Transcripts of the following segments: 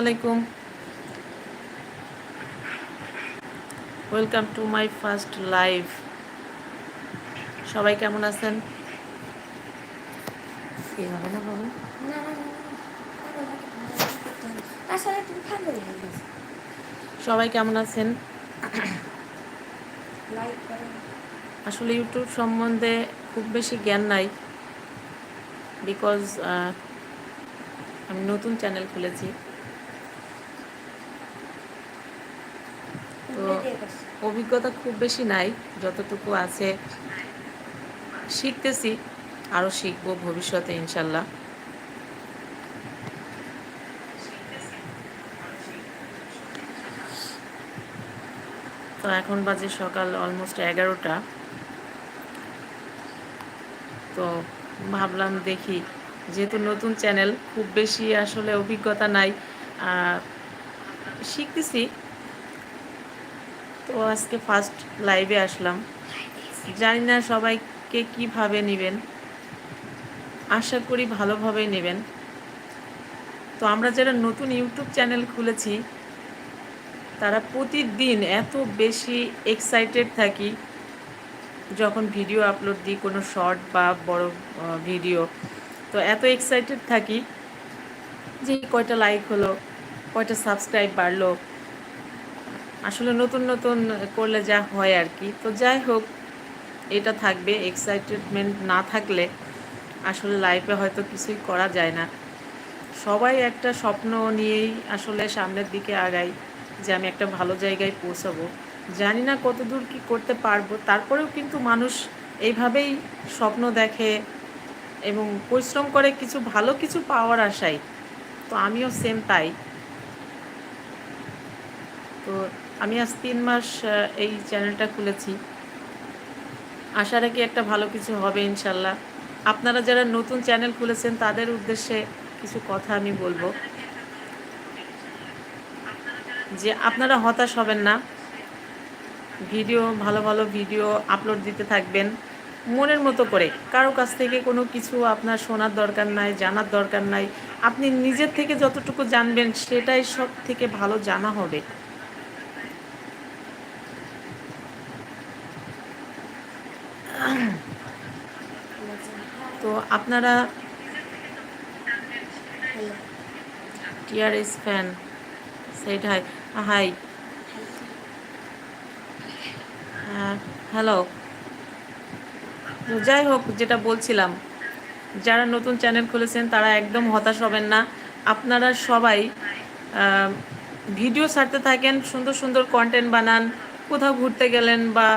আলাইকুম welcome to my first live সবাই কেমন আছেন? এইভাবে না বাবা? থাকবে সবাই কেমন আছেন? আসলে ইউটিউব সম্বন্ধে খুব বেশি জ্ঞান নাই। বিকজ আমি নতুন চ্যানেল খুলেছি। তো অভিজ্ঞতা খুব বেশি নাই, যতটুকু আছে শিখতেছি আরও শিখব ভবিষ্যতে ইনশাল্লাহ। তো এখন বাজে সকাল অলমোস্ট এগারোটা। তো ভাবলাম দেখি, যেহেতু নতুন চ্যানেল খুব বেশি আসলে অভিজ্ঞতা নাই শিখতেছি তো আজকে ফার্স্ট লাইভে আসলাম। জানি না সবাইকে কীভাবে নেবেন। আশা করি ভালোভাবে নেবেন। তো আমরা যারা নতুন ইউটিউব চ্যানেল খুলেছি, তারা প্রতিদিন এত বেশি এক্সাইটেড থাকি যখন ভিডিও আপলোড দিই, কোনো শর্ট বা বড় ভিডিও তো এত এক্সাইটেড থাকি যে কয়টা লাইক হলো, কয়টা সাবস্ক্রাইব বাড়লো। আসলে নতুন নতুন করলে যা হয় আর কি। তো যাই হোক, এটা থাকবে। এক্সাইটেডমেন্ট না থাকলে আসলে লাইফে হয়তো কিছুই করা যায় না। সবাই একটা স্বপ্ন নিয়েই আসলে সামনের দিকে আগাই যে আমি একটা ভালো জায়গায় পৌঁছাবো। জানি না কত দূর কী করতে পারব। তারপরেও কিন্তু মানুষ এইভাবেই স্বপ্ন দেখে এবং পরিশ্রম করে কিছু ভালো কিছু পাওয়ার আশায়। তো আমিও সেম তাই। তো আমি আজ তিন মাস এই চ্যানেলটা খুলেছি। আশা রাখি একটা ভালো কিছু হবে, ইনশাল্লাহ। আপনারা যারা নতুন চ্যানেল খুলেছেন, তাদের উদ্দেশ্যে কিছু কথা আমি বলব। যে আপনারা হতাশ হবেন না। ভিডিও, ভালো ভালো ভিডিও আপলোড দিতে থাকবেন, মনের মতো করে। কারও কাছ থেকে কোনো কিছু আপনার শোনার দরকার নাই, জানার দরকার নাই। আপনি নিজের থেকে যতটুকু জানবেন, সেটাই সব থেকে ভালো জানা হবে। তো আপনারা TRS fan set hi hi hello যাই হোক, যেটা বলছিলাম, যারা নতুন চ্যানেল খুলেছেন, তারা একদম হতাশ হবেন না। আপনারা সবাই ভিডিও ছাড়তে থাকেন, সুন্দর সুন্দর কন্টেন্ট বানান, কোথাও ঘুরতে গেলেন বা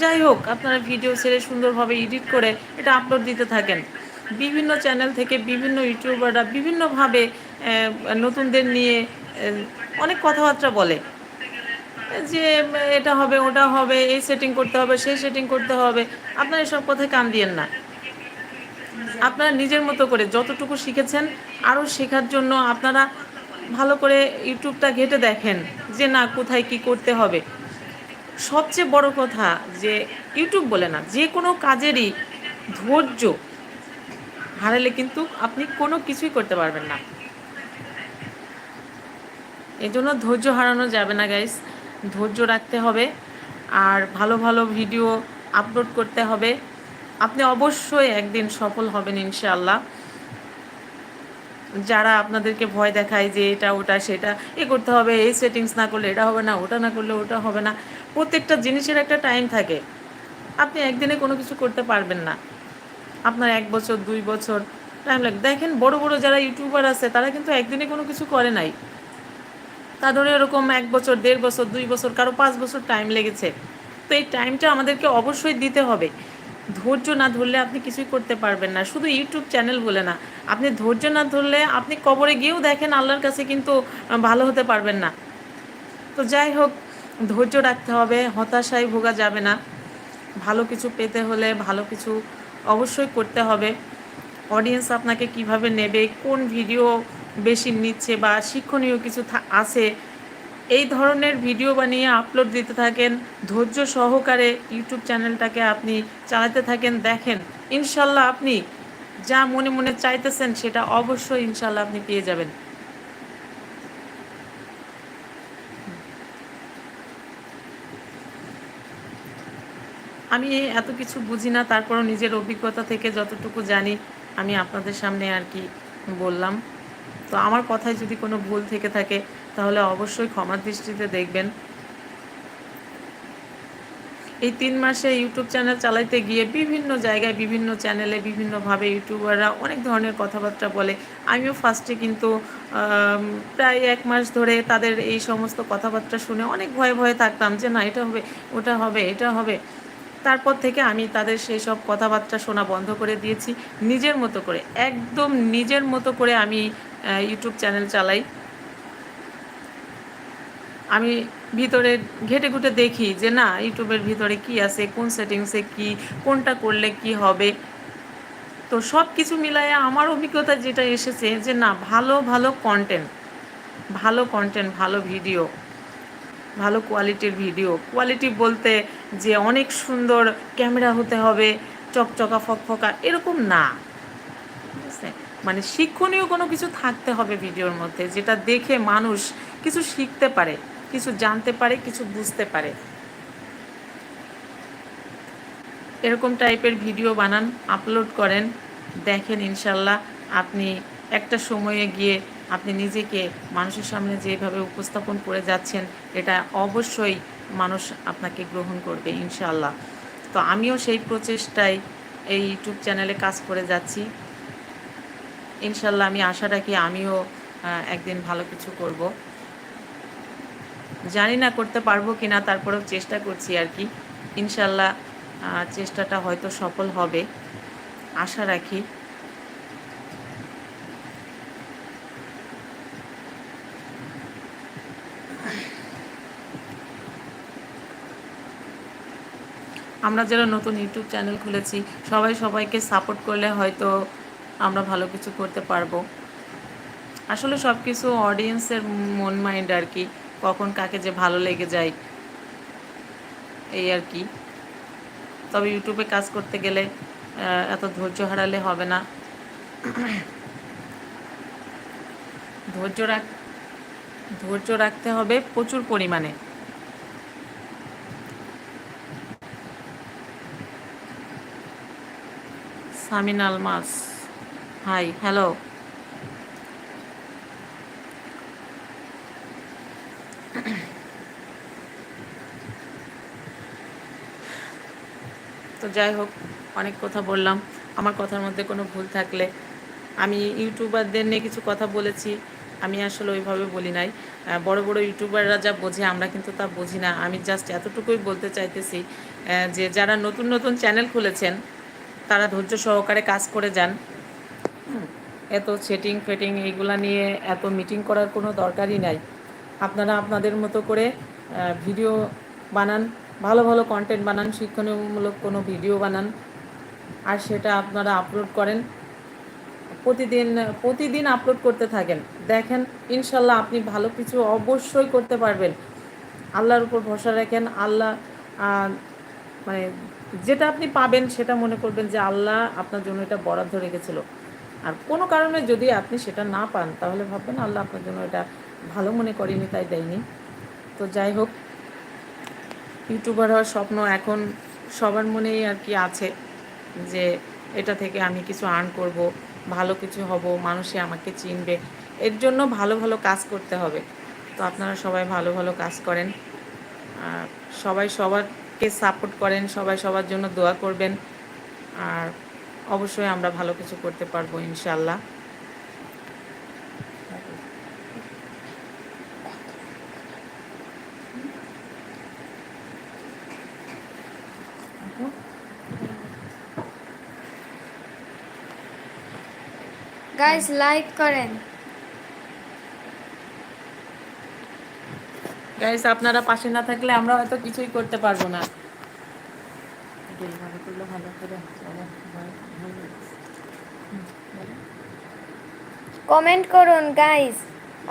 যাই হোক, আপনারা ভিডিও ছেড়ে সুন্দরভাবে এডিট করে এটা আপলোড দিতে থাকেন। বিভিন্ন চ্যানেল থেকে বিভিন্ন ইউটিউবাররা বিভিন্নভাবে নতুনদের নিয়ে অনেক কথাবার্তা বলে। যে, এটা হবে, ওটা হবে, এই সেটিং করতে হবে, সেই সেটিং করতে হবে, আপনারা এসব কথায় কান দিয়েন না। আপনারা নিজের মতো করে যতটুকু শিখেছেন, আরও শেখার জন্য আপনারা ভালো করে ইউটিউবটা ঘেটে দেখেন যে না, কোথায় কি করতে হবে। সবচেয়ে বড় কথা যে ইউটিউব বলে না, যে কোনো কাজেরই ধৈর্য হারালে কিন্তু আপনি কোনো কিছুই করতে পারবেন না। এই জন্য ধৈর্য হারানো যাবে না গাইস ধৈর্য রাখতে হবে আর ভালো ভালো ভিডিও আপলোড করতে হবে। আপনি অবশ্যই একদিন সফল হবেন, ইনশাআল্লাহ। যারা আপনাদেরকে ভয় দেখায় যে এটা, ওটা, সেটা, এ করতে হবে, এই সেটিংস না করলে এটা হবে না, ওটা না করলে ওটা হবে না, প্রত্যেকটা জিনিসের একটা টাইম থাকে। আপনি একদিনে কোনো কিছু করতে পারবেন না। আপনার এক বছর, দুই বছর টাইম লাগে। দেখেন, বড় বড় যারা ইউটিউবার আছে, তারা কিন্তু একদিনে কোনো কিছু করে নাই। তাদের এরকম এক বছর, দেড় বছর, দুই বছর, কারও পাঁচ বছর টাইম লেগেছে। তো এই টাইমটা আমাদেরকে অবশ্যই দিতে হবে। ধৈর্য না ধরলে আপনি কিছুই করতে পারবেন না। শুধু ইউটিউব চ্যানেল বলে না, আপনি ধৈর্য না ধরলে আপনি কবরে গিয়েও দেখেন আল্লাহর কাছে কিন্তু ভালো হতে পারবেন না। তো যাই হোক, ধৈর্য রাখতে হবে, হতাশায় ভোগা যাবে না। ভালো কিছু পেতে হলে ভালো কিছু অবশ্যই করতে হবে। অডিয়েন্স আপনাকে কীভাবে নেবে, কোন ভিডিও বেশি নিচ্ছে বা শিক্ষণীয় কিছু আছে এই ধরনের ভিডিও বানিয়ে আপলোড দিতে থাকেন। ধৈর্য সহকারে ইউটিউব চ্যানেলটাকে আপনি চালাতে থাকেন, দেখেন। ইনশাল্লাহ আপনি যা মনে মনে চাইতেছেন, সেটা অবশ্যই ইনশাল্লাহ আপনি পেয়ে যাবেন। আমি এত কিছু বুঝি না, তারপরও নিজের অভিজ্ঞতা থেকে যতটুকু জানি, আমি আপনাদের সামনে আর কি বললাম। তো আমার কথায় যদি কোনো ভুল থেকে থাকে তাহলে অবশ্যই ক্ষমার দৃষ্টিতে দেখবেন। এই তিন মাসে ইউটিউব চ্যানেল চালাইতে গিয়ে বিভিন্ন জায়গায়, বিভিন্ন চ্যানেলে, বিভিন্নভাবে ইউটিউবাররা অনেক ধরনের কথাবার্তা বলে। আমিও ফার্স্টে কিন্তু প্রায় এক মাস ধরে তাদের এই সমস্ত কথাবার্তা শুনে অনেক ভয়ে ভয়ে থাকতাম যে, না, এটা হবে, ওটা হবে, এটা হবে। তারপর থেকে আমি তাদের সেই সব কথাবার্তা শোনা বন্ধ করে দিয়েছি। নিজের মতো করে, একদম নিজের মতো করে আমি ইউটিউব চ্যানেল চালাই। আমি ভিতরে ঘেটে ঘুটে দেখি যে না, ইউটিউবের ভিতরে কি আছে, কোন সেটিংসে কি, কোনটা করলে কি হবে। তো সব কিছু মিলায় আমার অভিজ্ঞতা যেটা এসেছে যে না, ভালো ভালো কন্টেন্ট ভালো কন্টেন্ট ভালো ভিডিও ভালো কোয়ালিটির ভিডিও কোয়ালিটি বলতে যে অনেক সুন্দর ক্যামেরা হতে হবে, চকচকা, ফকফকা, এরকম না। মানে শিক্ষণীয় কোনো কিছু থাকতে হবে ভিডিওর মধ্যে, যেটা দেখে মানুষ কিছু শিখতে পারে। কিছু জানতে পারে, কিছু বুঝতে পারে। এরকম টাইপের ভিডিও বানান, আপলোড করেন, দেখেন ইনশাল্লাহ আপনি একটা সময়ে গিয়ে আপনি নিজেকে মানুষের সামনে যেভাবে উপস্থাপন করে যাচ্ছেন, এটা অবশ্যই মানুষ আপনাকে গ্রহণ করবে ইনশাল্লাহ। তো আমিও সেই প্রচেষ্টায় এই ইউটিউব চ্যানেলে কাজ করে যাচ্ছি। ইনশাল্লাহ আমি আশা রাখি আমিও একদিন ভালো কিছু করব। জানি না করতে পারব কি না তারপরেও চেষ্টা করছি আর কি। ইনশাল্লাহ চেষ্টাটা হয়তো সফল হবে। আশা রাখি। আমরা যারা নতুন ইউটিউব চ্যানেল খুলেছি, সবাই সবাইকে সাপোর্ট করলে হয়তো আমরা ভালো কিছু করতে পারব। আসলে সব কিছু অডিয়েন্সের মন মাইন্ড আর কি। কখন কাকে যে ভালো লেগে যায়। এই আর কি। তবে ইউটিউবে কাজ করতে গেলে এত ধৈর্য হারালে হবে না। ধৈর্য রাখ, ধৈর্য রাখতে হবে প্রচুর পরিমাণে। Samin Almas, hi, hello. যাই হোক, অনেক কথা বললাম। আমার কথার মধ্যে কোনো ভুল থাকলে আমি ইউটিউবারদের নিয়ে কিছু কথা বলেছি, আমি আসলে ওইভাবে বলি নাই। বড় বড় ইউটিউবাররা যা বোঝে, আমরা কিন্তু তা বুঝি না। আমি জাস্ট এতটুকুই বলতে চাইতেছি যে যারা নতুন নতুন চ্যানেল খুলেছেন, তারা ধৈর্য সহকারে কাজ করে যান। এত সেটিং ফেটিং এইগুলা নিয়ে এত মিটিং করার কোনো দরকারই নাই। আপনারা আপনাদের মতো করে ভিডিও বানান। ভালো ভালো কন্টেন্ট বানান, শিক্ষণীয়মূলক কোনো ভিডিও বানান। আর সেটা আপনারা আপলোড করেন। প্রতিদিন প্রতিদিন আপলোড করতে থাকেন। দেখেন, ইনশাল্লাহ আপনি ভালো কিছু অবশ্যই করতে পারবেন। আল্লাহর উপর ভরসা রাখেন। আল্লাহ মানে যেটা আপনি পাবেন সেটা মনে করবেন যে আল্লাহ আপনার জন্য এটা বরাদ্দ রেখেছিল। আর কোনো কারণে যদি আপনি সেটা না পান, তাহলে ভাববেন আল্লাহ আপনার জন্য এটা ভালো মনে করেনি, তাই দেয়নি। তো যাই হোক ইউটিউবার হওয়ার স্বপ্ন এখন সবার মনেই আর কি আছে যে এটা থেকে আমি কিছু আর্ন করব, ভালো কিছু হব মানুষে আমাকে চিনবে। এর জন্য ভালো ভালো কাজ করতে হবে। তো আপনারা সবাই ভালো ভালো কাজ করেন। আর সবাই সবারকে সাপোর্ট করেন, সবাই সবার জন্য দোয়া করবেন। আর অবশ্যই আমরা ভালো কিছু করতে পারব ইনশাল্লাহ গাইস লাইক করেন। গাইস আপনারা পাশে না থাকলে আমরা হয়তো কিছুই করতে পারব না। কমেন্ট করুন গাইস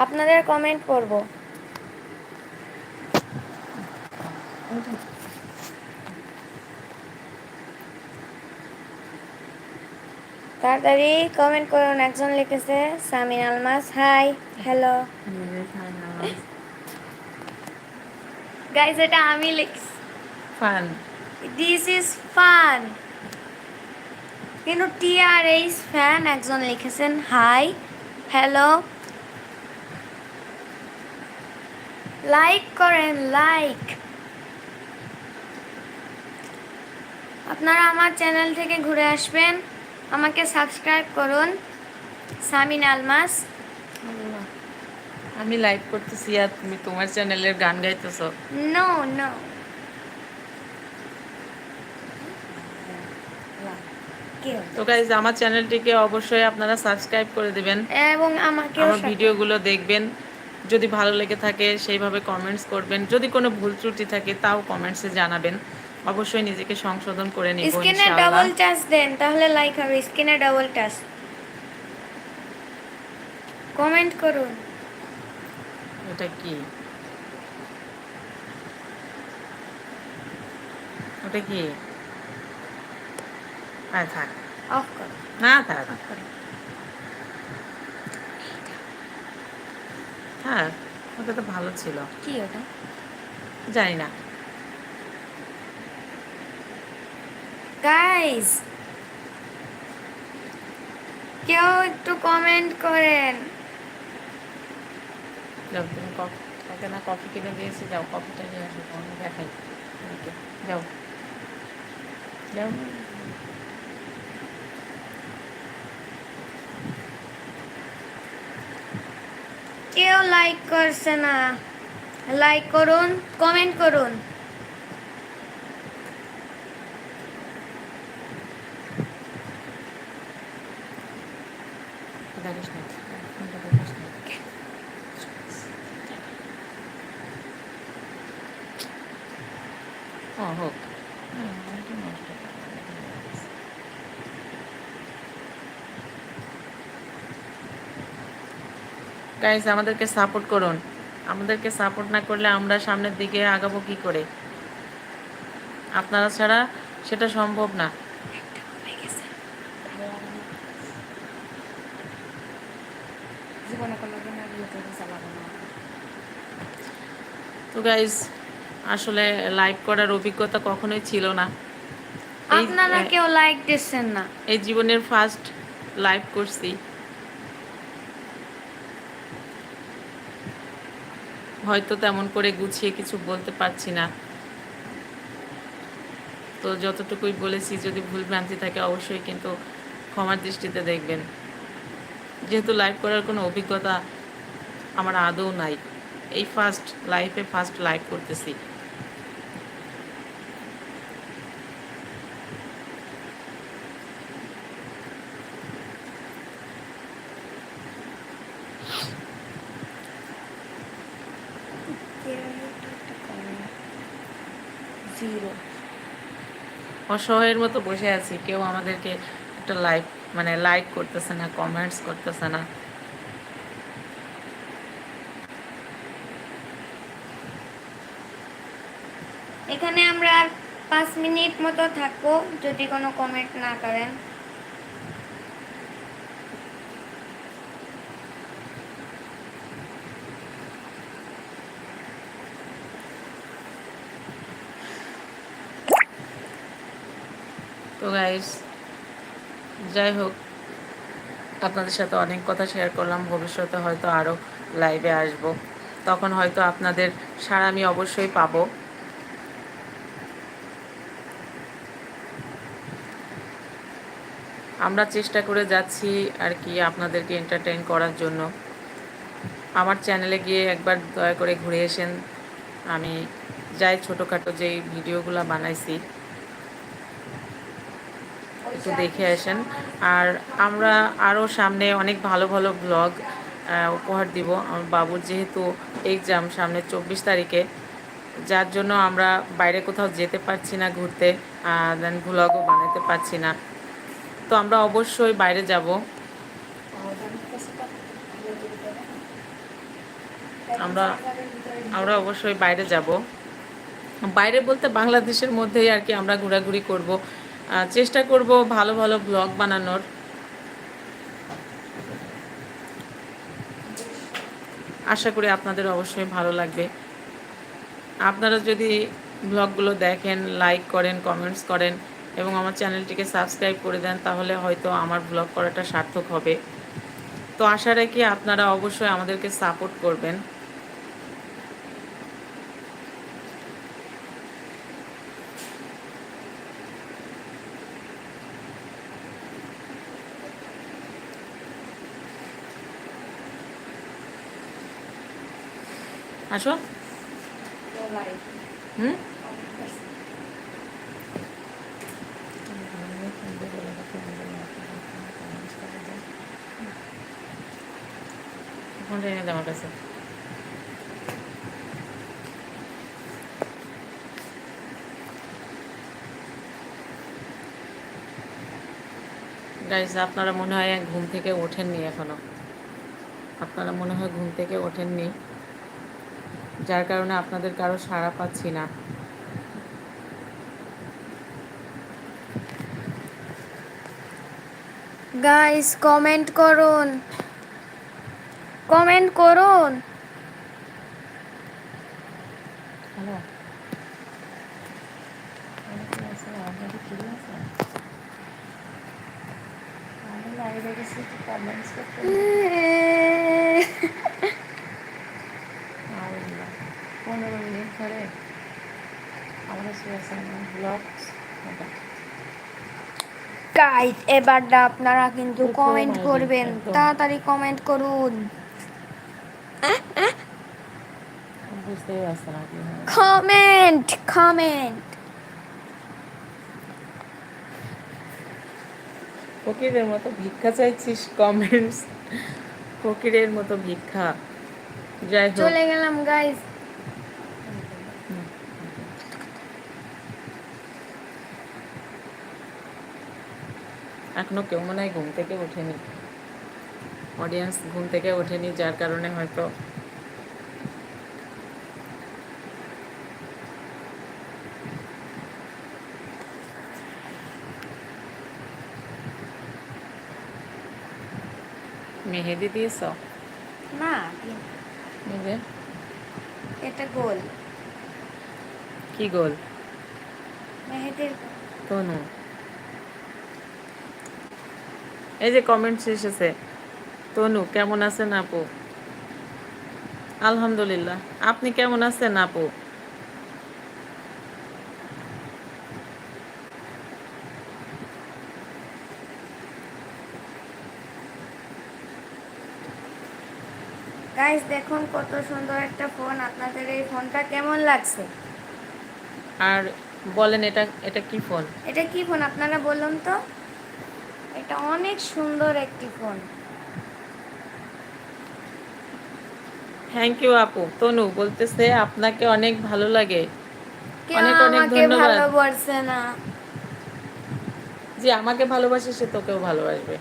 আপনাদের কমেন্ট করব। তাড়াতাড়ি কমেন্ট করুন একজন লিখেছে Samin Almas. Hi hello guys এটা আমি লিখছি। ফান দিস ইজ ফান কিন্তু টি আর এইচ ফ্যান একজন লিখেছেন হাই হ্যালো লাইক করেন লাইক আপনারা আমার চ্যানেল থেকে ঘুরে আসবেন। আমাকে সাবস্ক্রাইব করুন সামিন আলমাস। আমি লাইভ করতেছি আর তুমি তোমার চ্যানেলের গান গাইতেছো। নো নো তো গাইজ আমার চ্যানেলটিকে অবশ্যই আপনারা সাবস্ক্রাইব করে দিবেন। এবং আমাকে আমার ভিডিওগুলো দেখবেন। যদি ভালো লেগে থাকে সেইভাবে কমেন্টস করবেন। যদি কোনো ভুল ত্রুটি থাকে তাও কমেন্টসে জানাবেন। অবশ্যই নিজেকে সংশোধন করে নিব স্ক্রিনে ইনশাআল্লাহ। ডবল টাচ দেন তাহলে লাইক হবে স্ক্রিনে ডবল টাচ কমেন্ট করুন। এটা কি? ওটা কি? হ্যাঁ থাক। অফ করুন না থাক হ্যাঁ ওটা তো ভালো ছিল। কি ওটা? জানি না। গাইস কেউ একটু কমেন্ট করেন। যাও তুমি কফি না কফি কিনে দিয়েছি যাও কফিটা নিয়ে আসো তোমাকে দেখাই। যাও। যাও। কেউ লাইক করছে না। লাইক করুন কমেন্ট করুন দাঁড়িস না ফোনটা দেখাস না ও হোক হ্যাঁ, ওটা নষ্ট করা যাবে না। গাইজ আমাদেরকে সাপোর্ট করুন। আমাদেরকে সাপোর্ট না করলে আমরা সামনের দিকে আগাবো কি করে? আপনারা ছাড়া সেটা সম্ভব না। তো গাইজ আসলে লাইভ করার অভিজ্ঞতা কখনোই ছিল না। আপনারা কেউ লাইক দিচ্ছেন না। এই জীবনের ফার্স্ট লাইভ করছি। হয়তো তেমন করে গুছিয়ে কিছু বলতে পারছি না। তো যতটুকুই বলেছি, যদি ভুল ভ্রান্তি থাকে অবশ্যই কিন্তু ক্ষমার দৃষ্টিতে দেখবেন। যেহেতু লাইভ করার কোনো অভিজ্ঞতা আমার আদৌ নাই। এই ফার্স্ট লাইফে ফার্স্ট লাইভ করতেছি। অসহায়ের মতো বসে আছি। কেউ আমাদেরকে একটা লাইক মানে লাইক করতেছে না কমেন্টস করতেছে না। এখানে আমরা পাঁচ মিনিট মতো থাকব, যদি কোনো কমেন্ট না করেন। তো গাইস যাই হোক, আপনাদের সাথে অনেক কথা শেয়ার করলাম, ভবিষ্যতে হয়তো আরও লাইভে আসব। তখন হয়তো আপনাদের সাড়া আমি অবশ্যই পাবো। আমরা চেষ্টা করে যাচ্ছি আর কি আপনাদেরকে এন্টারটেইন করার জন্য। আমার চ্যানেলে গিয়ে একবার দয়া করে ঘুরে এসেন। আমি যাই ছোটোখাটো যেই ভিডিওগুলো বানাইছি। একটু দেখে আসেন। আর আমরা আরও সামনে অনেক ভালো ভালো ব্লগ উপহার দিব। আমার বাবুর যেহেতু এক্সাম সামনে চব্বিশ তারিখে, যার জন্য আমরা বাইরে কোথাও যেতে পারছি না ঘুরতে দেন ব্লগও বানাতে পারছি না। তো আমরা অবশ্যই বাইরে যাব। আমরা আমরা অবশ্যই বাইরে যাব। বাইরে বলতে বাংলাদেশের মধ্যেই আর কি আমরা ঘোরাঘুরি করব। চেষ্টা করব ভালো ভালো ব্লগ বানানোর। আশা করি আপনাদের অবশ্যই ভালো লাগবে। আপনারা যদি ব্লগগুলো দেখেন লাইক করেন কমেন্টস করেন এবং আমার চ্যানেলটিকে সাবস্ক্রাইব করে দেন, তাহলে হয়তো আমার ব্লগ করাটা সার্থক হবে। তো আশা রাখি আপনারা অবশ্যই আমাদেরকে সাপোর্ট করবেন। আসো। হুম? আপনারা মনে হয় ঘুম থেকে ওঠেননি এখনও। আপনারা মনে হয় ঘুম থেকে ওঠেননি। যার কারণে আপনাদের কারও সাড়া পাচ্ছি না। গাইস কমেন্ট করুন। কমেন্ট করুন হ্যালো পনেরো মিনিট ধরে আমাদের ব্লগস গাইস এবারটা আপনারা কিন্তু কমেন্ট করবেন। তাড়াতাড়ি কমেন্ট করুন। কমেন্ট কমেন্ট ফকিরের মতো ভিক্ষা চাইছিস কমেন্টস ফকিরের মতো ভিক্ষা। যাই হোক। চলে গেলাম গাইস এখনও কেউ মনে হয় ঘুম থেকে ওঠেনি। অডিয়েন্স ঘুম থেকে ওঠেনি যার কারণে হয়তো মেহেদি দিয়েছ? না নিজে? এটা গোল। কি গোল? মেহেদির তনু। এই যে কমেন্টস এসেছে তনু কেমন আছেন আপু? আলহামদুলিল্লাহ। আপনি কেমন আছেন আপু? গাইস দেখুন কত সুন্দর একটা ফোন আপনাদের এই ফোনটা কেমন লাগছে? আর বলেন এটা এটা কি ফোন এটা কি ফোন আপনারা বলুন তো। এটা অনেক সুন্দর একটি ফোন। থ্যাংক ইউ আপু। তনু বলতেছে আপনাকে অনেক ভালো লাগে। অনেক অনেক ধন্যবাদ। ভালোবাসে না। যে আমাকে ভালোবাসে সে তোকেও ভালোবাসবে।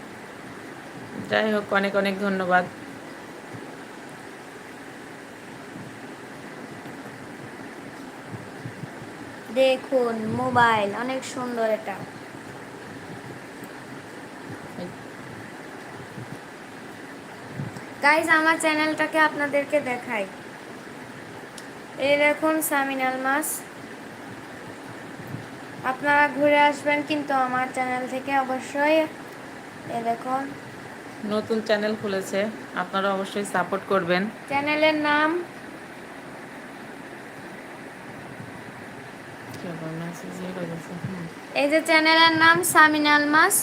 যাই হোক অনেক অনেক ধন্যবাদ। দেখুন মোবাইল অনেক সুন্দর এটা। গাইজ আমার চ্যানেলটাকে আপনাদেরকে দেখাই। এই দেখুন সামিন আলমাস আপনারা ঘুরে আসবেন কিন্তু আমার চ্যানেল থেকে অবশ্যই। এই দেখুন। নতুন চ্যানেল খুলেছে আপনারা অবশ্যই সাপোর্ট করবেন। চ্যানেলের নাম। এই যে চ্যানেলের নাম সামিন আলমাস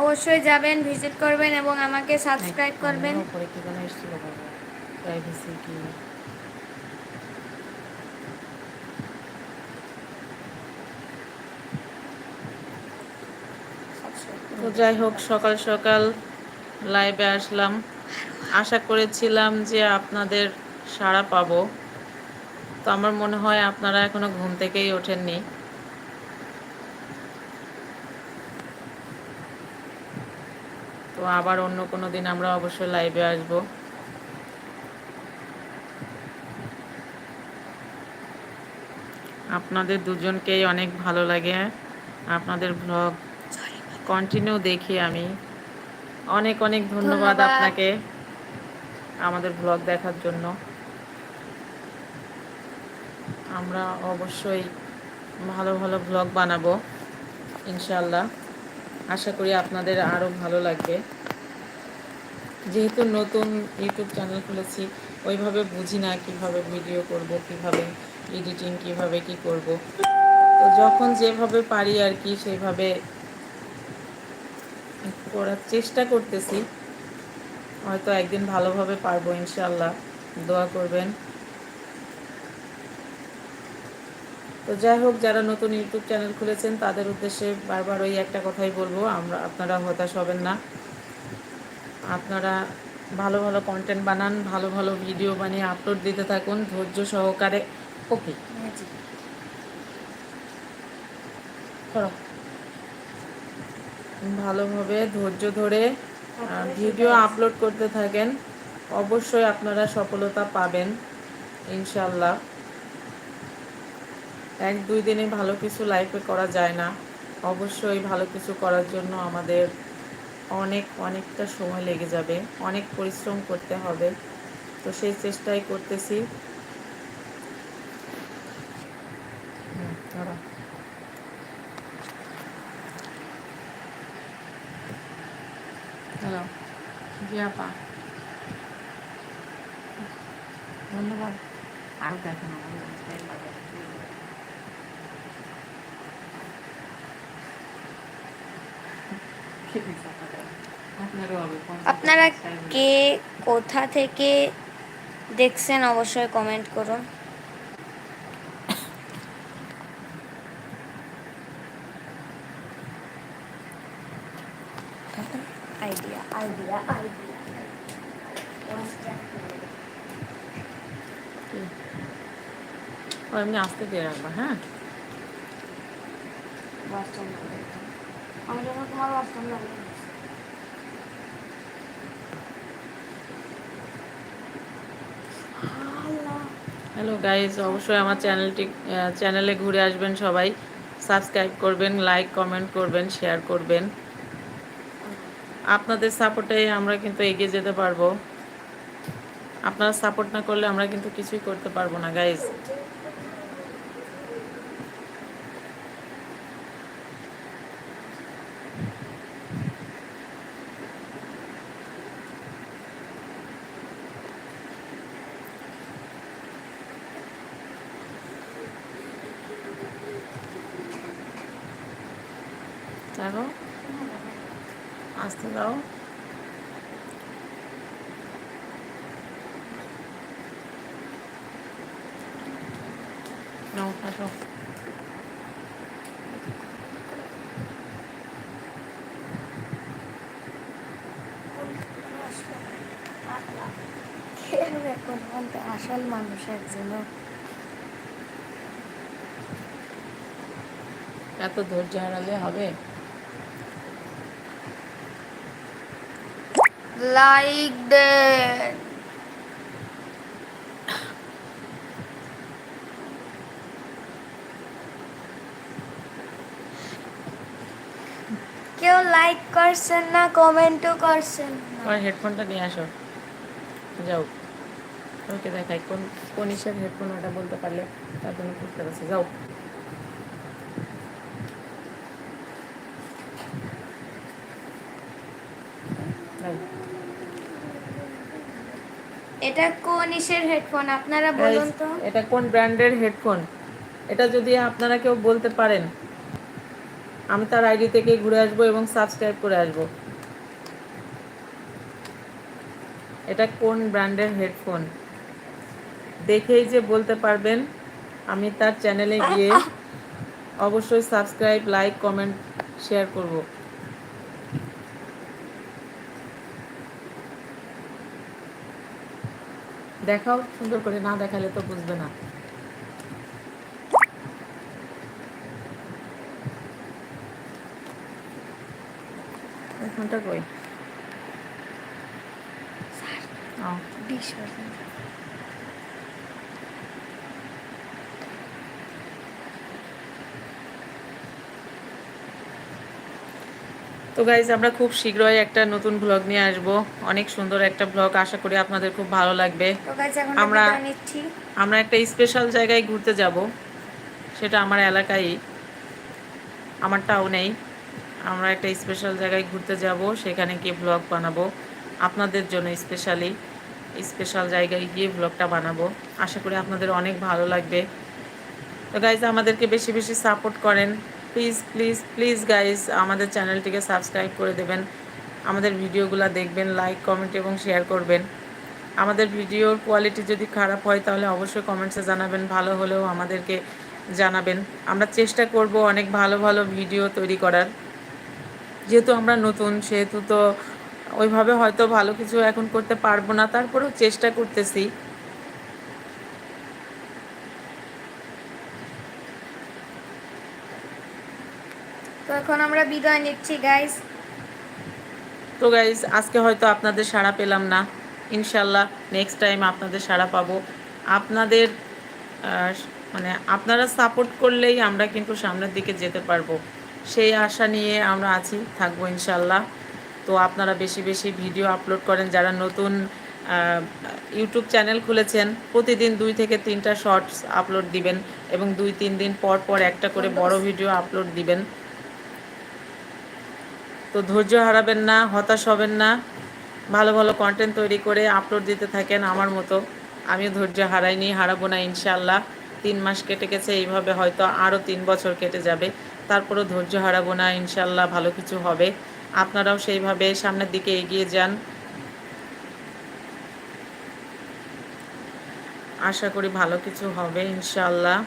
অবশ্যই যাবেন ভিজিট করবেন এবং আমাকে সাবস্ক্রাইব করবেন। কি তো যাই হোক, সকাল সকাল লাইভে আসলাম। আশা করেছিলাম যে আপনাদের সাড়া পাবো। তো আমার মনে হয় আপনারা এখনও ঘুম থেকেই ওঠেননি। তো আবার অন্য কোনো দিন আমরা অবশ্যই লাইভে আসব। আপনাদের দুজনকেই অনেক ভালো লাগে। আপনাদের ব্লগ কন্টিনিউ দেখি আমি। অনেক অনেক ধন্যবাদ। আপনাকে আমাদের ব্লগ দেখার জন্য। আমরা অবশ্যই ভালো ভালো ব্লগ বানাবো ইনশাল্লাহ আশা করি আপনাদের আরও ভালো লাগবে। যেহেতু নতুন ইউটিউব চ্যানেল খুলেছি, ওইভাবে বুঝি না কীভাবে ভিডিও করব, কীভাবে এডিটিং, কীভাবে কি করব। তো যখন যেভাবে পারি আর কি, সেভাবে করার চেষ্টা করতেছি। হয়তো একদিন ভালোভাবে পারব ইনশাল্লাহ দোয়া করবেন। তো যাই হোক যারা নতুন ইউটিউব চ্যানেল খুলেছেন তাদের উদ্দেশ্যে বারবার ওই একটা কথাই বলব আমরা আপনারা হতাশ হবেন না। আপনারা ভালো ভালো কন্টেন্ট বানান ভালো ভালো ভিডিও বানিয়ে আপলোড দিতে থাকুন ধৈর্য সহকারে। ওকে ভালোভাবে ধৈর্য ধরে ভিডিও আপলোড করতে থাকেন। অবশ্যই আপনারা সফলতা পাবেন ইনশাল্লাহ এক, দুই দিনে ভালো কিছু লাইফে করা যায় না। অবশ্যই ভালো কিছু করার জন্য আমাদের অনেক, অনেকটা সময় লেগে যাবে। অনেক পরিশ্রম করতে হবে। তো সেই চেষ্টাই করতেছি। ধন্যবাদ। আর দেখেন স্টাইল লাগে আপনারও হবে আপনারা কে কোথা থেকে দেখছেন অবশ্যই কমেন্ট করুন। Idea idea idea. এমনি আসতে দিয়ে রাখবা হ্যাঁ? আমি যেন তোমার বাস্তব লাগে হ্যালো গাইজ অবশ্যই আমার চ্যানেলটি চ্যানেলে ঘুরে আসবেন সবাই। সাবস্ক্রাইব করবেন লাইক কমেন্ট করবেন শেয়ার করবেন। আপনাদের সাপোর্টে আমরা কিন্তু এগিয়ে যেতে পারব। আপনারা সাপোর্ট না করলে আমরা কিন্তু কিছুই করতে পারব না গাইজ দেখো আসতে দাও নাও আসো এখন আসল মানুষ একজন এত ধৈর্য হারালে হবে? লাইক দেন কেউ লাইক করছেন না কমেন্টও করছেন আমার হেডফোনটা নিয়ে আসো। যাও। ওকে দেখাই কোন কোন হিসেবে হেডফোন ওটা বলতে পারলে তার জন্য বুঝতে পারছি। যাও। এটা কোন ইসের হেডফোন? আপনারা বলুন তো। এটা কোন ব্র্যান্ডের হেডফোন? এটা যদি আপনারা কেউ বলতে পারেন আমি তার আইডি থেকে ঘুরে আসব এবং সাবস্ক্রাইব করে আসব। এটা কোন ব্র্যান্ডের হেডফোন? দেখেই যে বলতে পারবেন, আমি তার চ্যানেলে গিয়ে অবশ্যই সাবস্ক্রাইব, লাইক, কমেন্ট, শেয়ার করব। দেখাও, সুন্দর করে না দেখালে তো বুঝবে না। ফোনটা কই? ও বিশ পার্সেন্ট তো গাইজ আমরা খুব শীঘ্রই একটা নতুন ব্লগ নিয়ে আসব। অনেক সুন্দর একটা ব্লগ আশা করি আপনাদের খুব ভালো লাগবে। আমরা আমরা একটা স্পেশাল জায়গায় ঘুরতে যাব। সেটা আমার এলাকায়। আমার টাউনেই আমরা একটা স্পেশাল জায়গায় ঘুরতে যাব সেখানে গিয়ে ব্লগ বানাবো। আপনাদের জন্য স্পেশালি স্পেশাল জায়গায় গিয়ে ব্লগটা বানাবো। আশা করি আপনাদের অনেক ভালো লাগবে। তো গাইজ আমাদেরকে বেশি বেশি সাপোর্ট করেন। প্লিজ প্লিজ প্লিজ গাইজ আমাদের চ্যানেলটিকে সাবস্ক্রাইব করে দেবেন। আমাদের ভিডিওগুলো দেখবেন লাইক কমেন্ট এবং শেয়ার করবেন। আমাদের ভিডিওর কোয়ালিটি যদি খারাপ হয়, তাহলে অবশ্যই কমেন্টসে জানাবেন। ভালো হলেও আমাদেরকে জানাবেন। আমরা চেষ্টা করব অনেক ভালো ভালো ভিডিও তৈরি করার। যেহেতু আমরা নতুন, সেহেতু তো ওইভাবে হয়তো ভালো কিছু এখন করতে পারব না তারপরেও চেষ্টা করতেছি। তো এখন আমরা বিদায় নিচ্ছি গাইজ তো গাইজ আজকে হয়তো আপনাদের সাড়া পেলাম না। ইনশাল্লাহ নেক্সট টাইম আপনাদের সাড়া পাবো। আপনাদের মানে আপনারা সাপোর্ট করলেই আমরা কিন্তু সামনের দিকে যেতে পারব। সেই আশা নিয়ে আমরা আছি থাকব ইনশাল্লাহ তো আপনারা বেশি বেশি ভিডিও আপলোড করেন। যারা নতুন ইউটিউব চ্যানেল খুলেছেন প্রতিদিন দুই থেকে তিনটা শর্টস আপলোড দিবেন এবং দুই তিন দিন পর পর একটা করে বড় ভিডিও আপলোড দিবেন। তো ধৈর্য হারাবেন না হতাশ হবেন না। ভালো ভালো কন্টেন্ট তৈরি করে আপলোড দিতে থাকেন আমার মতো। আমিও ধৈর্য হারাইনি হারাবো না ইনশাল্লাহ তিন মাস কেটে গেছে এইভাবে হয়তো আরও তিন বছর কেটে যাবে। তারপরও ধৈর্য হারাবো না ইনশাল্লাহ ভালো কিছু হবে। আপনারাও সেইভাবে সামনের দিকে এগিয়ে যান। আশা করি ভালো কিছু হবে ইনশাল্লাহ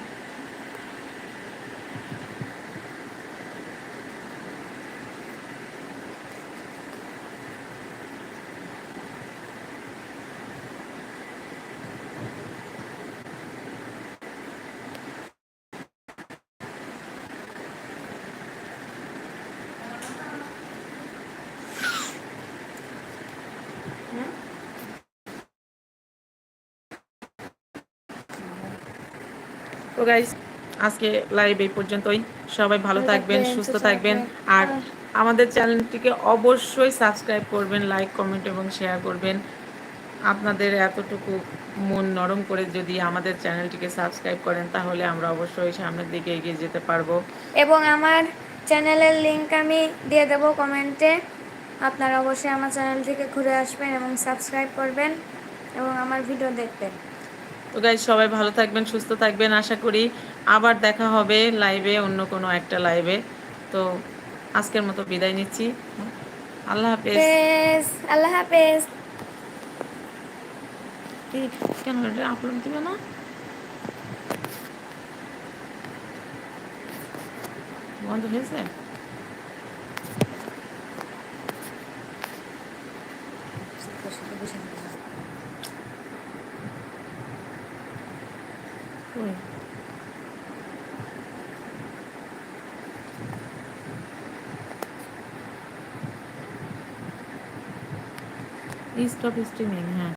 গাইজ আজকে লাইভ এই পর্যন্তই। সবাই ভালো থাকবেন সুস্থ থাকবেন। আর আমাদের চ্যানেলটিকে অবশ্যই সাবস্ক্রাইব করবেন লাইক কমেন্ট এবং শেয়ার করবেন। আপনাদের এতটুকু মন নরম করে যদি আমাদের চ্যানেলটিকে সাবস্ক্রাইব করেন তাহলে আমরা অবশ্যই সামনের দিকে এগিয়ে যেতে পারব। এবং আমার চ্যানেলের লিংক আমি দিয়ে দেবো কমেন্টে। আপনারা অবশ্যই আমার চ্যানেল থেকে ঘুরে আসবেন এবং সাবস্ক্রাইব করবেন এবং আমার ভিডিও দেখবেন। তো গাইজ সবাই ভালো থাকবেন সুস্থ থাকবেন। আশা করি আবার দেখা হবে লাইভে অন্য কোনো একটা লাইভে তো আজকের মতো বিদায় নিচ্ছি। আল্লাহ হাফেজ। আল্লাহ হাফেজ। কেন আপলোড দিবে না? বন্ধ হয়েছে কই? স্টপ স্ট্রিমিং হ্যাঁ